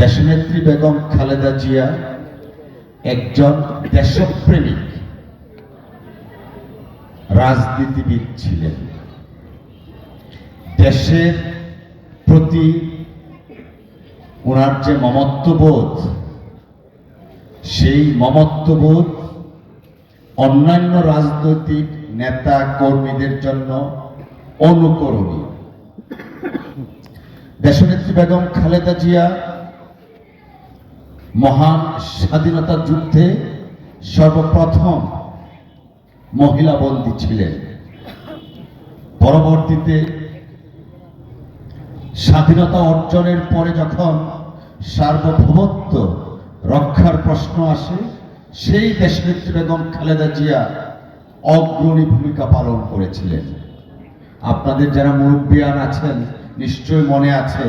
দেশনেত্রী বেগম খালেদা জিয়া একজন দেশপ্রেমিক। রাজনীতিবিদ ছিলেন। দেশের প্রতি ওনার যে মমত্ববোধ, সেই মমত্ববোধ অন্যান্য রাজনৈতিক নেতা কর্মীদের জন্য অনুকরণীয়। দেশনেত্রী বেগম খালেদা জিয়া মহান স্বাধীনতা যুদ্ধে সর্বপ্রথম মহিলা বন্দী ছিলেন। পরবর্তীতে স্বাধীনতা অর্জনের পরে যখন সার্বভৌমত্ব রক্ষার প্রশ্ন আসে, সেই দেশনেত্রী বেগম খালেদা জিয়া অগ্রণী ভূমিকা পালন করেছিলেন। আপনাদের যারা মুরব্বিয়ান আছেন নিশ্চয় মনে আছে,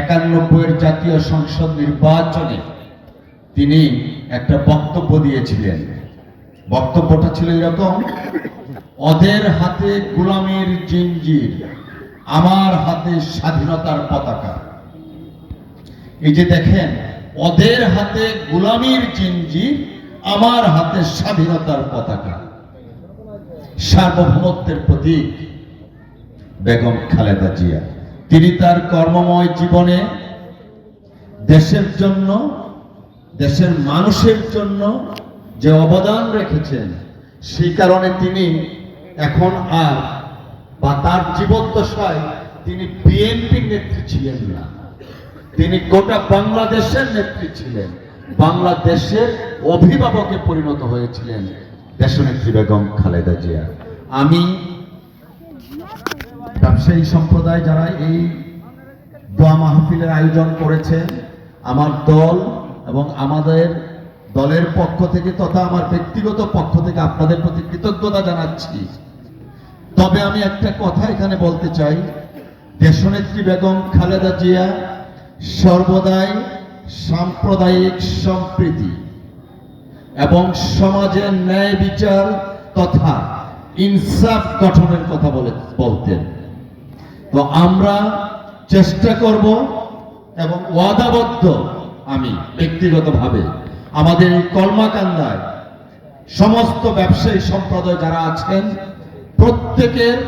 একানব্বইয়ের জাতীয় সংসদ নির্বাচনে তিনি একটা বক্তব্য দিয়েছিলেন। বক্তব্যটা ছিল এরকম ওদের হাতে গোলামের জিঞ্জির, আমার হাতে স্বাধীনতার পতাকা। এই যে দেখেন ওদের হাতে গোলামির জিঞ্জির, আমার হাতে স্বাধীনতার পতাকা। সার্বভৌমত্বের প্রতীক বেগম খালেদা জিয়া। তিনি তার কর্মময় জীবনে দেশের জন্য দেশের মানুষের জন্য যে অবদান রেখেছেন, সেই কারণে তিনি এখন আর বা তার জীবদ্দশায় তিনি বিএনপির নেত্রী ছিলেন না। তিনি গোটা বাংলাদেশের নেত্রী ছিলেন। বাংলাদেশের অভিভাবকে পরিণত হয়েছিলেন দেশনেত্রী বেগম খালেদা জিয়া। আমি ব্যবসায়ী সম্প্রদায় যারা এই দোয়া মাহফিলের আয়োজন করেছেন, আমার দল এবং আমাদের দলের পক্ষ থেকে তথা আমার ব্যক্তিগত পক্ষ থেকে আপনাদের প্রতি কৃতজ্ঞতা জানাচ্ছি। তবে আমি একটা কথা এখানে বলতে চাই। দেশনেত্রী বেগম খালেদা জিয়া সর্বদাই সাম্প্রদায়িক সম্প্রীতি এবং সমাজের ন্যায় বিচার তথা ইনসাফ গঠনের কথা বলে বলতেন। তো আমরা চেষ্টা করব এবং ওয়াদাবদ্ধ আমি ব্যক্তিগতভাবে আমাদের এই কলমাকান্দায় সমস্ত ব্যবসায়ী সম্প্রদায় যারা আছেন, প্রত্যেকের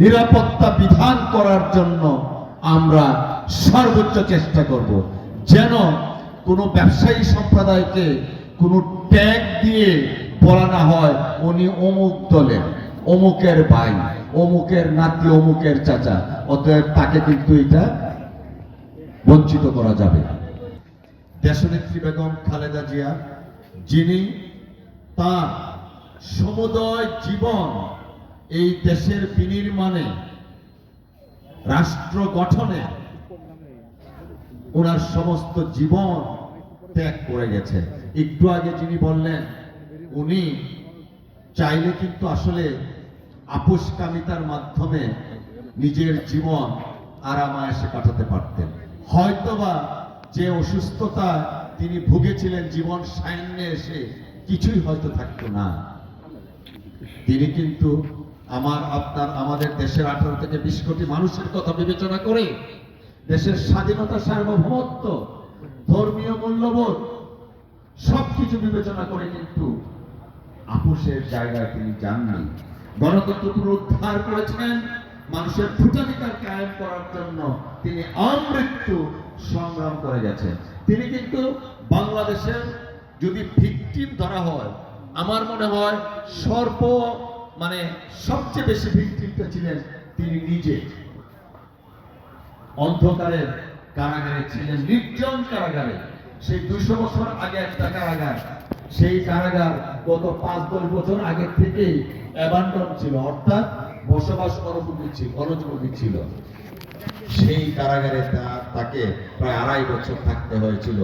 নিরাপত্তা বিধান করার জন্য আমরা সর্বোচ্চ চেষ্টা করব যেন কোনো ব্যবসায়ী সম্প্রদায়কে কোনো ট্যাগ দিয়ে বলা না হয়, উনি অমুক দলের, অমুকের ভাই, অমুকের নাতি, অমুকের চাচা, অতএব তাকে কিন্তু এটা বঞ্চিত করা যাবে দেশনেত্রী বেগম খালেদা জিয়া, যিনি তার সমুদয় জীবন এই দেশের বিনির্মাণে, রাষ্ট্র গঠনে ওনার সমস্ত জীবন ত্যাগ করে গেছে। একটু আগে যিনি বললেন, উনি চাইলে কিন্তু আসলে আপোষকামিতার মাধ্যমে নিজের জীবন আরামায়েসে কাটাতে পারতেন। হয়তোবা যে অসুস্থতা তিনি ভুগেছিলেন জীবন সাইন্যে এসে, কিছুই হয়তো থাকতো না। তিনি কিন্তু আমার, আপনার, আমাদের দেশের আঠারো থেকে বিশ কোটি মানুষের কথা বিবেচনা করে দেশের স্বাধীনতা সার্বভৌমত্ব, ধর্মীয় মূল্যবোধ, সবকিছু বিবেচনা করে কিন্তু আপোষের জায়গায় তিনি যাননি। গণতন্ত্র পুনরুদ্ধার করেছেন মানুষের ভোটাধিকার কায়েম করার জন্য তিনি আমৃত্যু সংগ্রাম করে গেছেন। তিনি কিন্তু বাংলাদেশের যদি ভিকটিম ধরা হয়, আমার মনে হয় সর্ব মানে সবচেয়ে বেশি ভিকটিমটা ছিলেন তিনি নিজে। অন্ধকারের কারাগারে ছিলেন, নির্জন কারাগারে। সেই দুশো বছর আগে একটা কারাগার। সেই কারাগার গত পাঁচ দশ বছর আগে থেকেই অ্যাবান্ডন ছিল। অর্থাৎ বসবাস অনুপযোগী ছিল অনুপযোগী ছিল সেই কারাগারে তাকে প্রায় আড়াই বছর থাকতে হয়েছিল।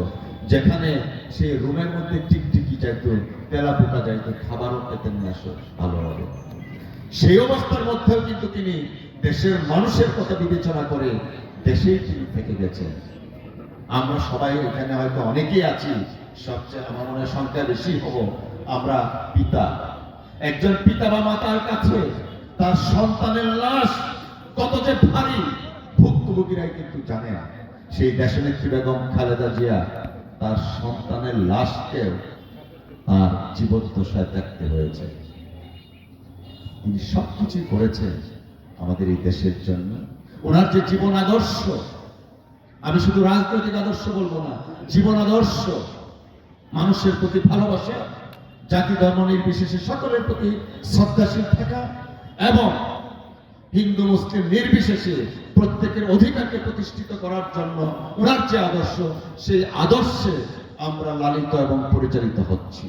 যেখানে সেই রুমের মধ্যে টিকটিকি যাইতো তেলা পোকা যাইতো খাবারও পেতেন না সে ভালোভাবে সেই অবস্থার মধ্যেও কিন্তু তিনি দেশের মানুষের কথা বিবেচনা করে দেশেই তিনি থেকে গেছেন। আমরা সবাই এখানে হয়তো অনেকেই আছি, সবচেয়ে আমার মনে সংখ্যা বেশি হব, আমরা পিতা। একজন পিতা বা মাতার কাছে তার সন্তানের লাশ কত যে ভারী। ভুক্তভোগীরাই কিন্তু জানে না। সেই দেশনেত্রী বেগম খালেদা জিয়া তার সন্তানের লাশকেও তার জীবদ্দশায় দেখতে হয়েছে। তিনি সবকিছুই করেছেন আমাদের এই দেশের জন্য। ওনার যে জীবন আদর্শ, আমি শুধু রাজনৈতিক আদর্শ বলব না, জীবন আদর্শ, মানুষের প্রতি ভালোবাসা, জাতি ধর্ম নির্বিশেষে সকলের প্রতি শ্রদ্ধাশীল থাকা এবং হিন্দু মুসলিম নির্বিশেষে প্রত্যেকের অধিকারকে প্রতিষ্ঠিত করার জন্য ওনার যে আদর্শ, সেই আদর্শে আমরা লালিত এবং পরিচালিত হচ্ছি।